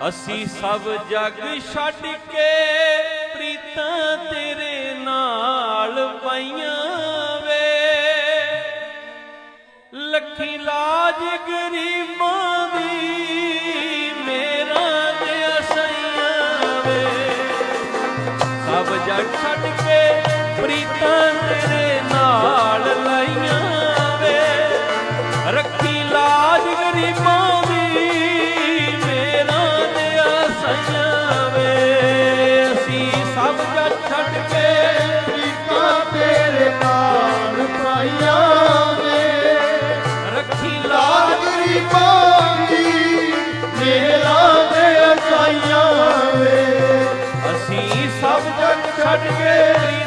ਅਸੀਂ ਸਭ ਜਗ ਛੱਡ ਕੇ ਪ੍ਰੀਤਾਂ ਤੇਰੇ ਨਾਲ ਪਾਈਆਂ ਵੇ। ਲੱਖੀ ਲਾਜ ਗਰੀਬਾਂ ਦੀ ਮੇਰਾ ਤੇ ਅਸਈਆਂ ਵੇ। ਸਭ ਜਗ ਛੱਡ ਕੇ ਪ੍ਰੀਤਾਂ ਤੇਰੇ ਨਾਲ ਲਾਈਆਂ ਵੇ। ਰੱਖੀ ਲਾਜ ਗਰੀਬਾਂ ਛੱਡ ਕੇ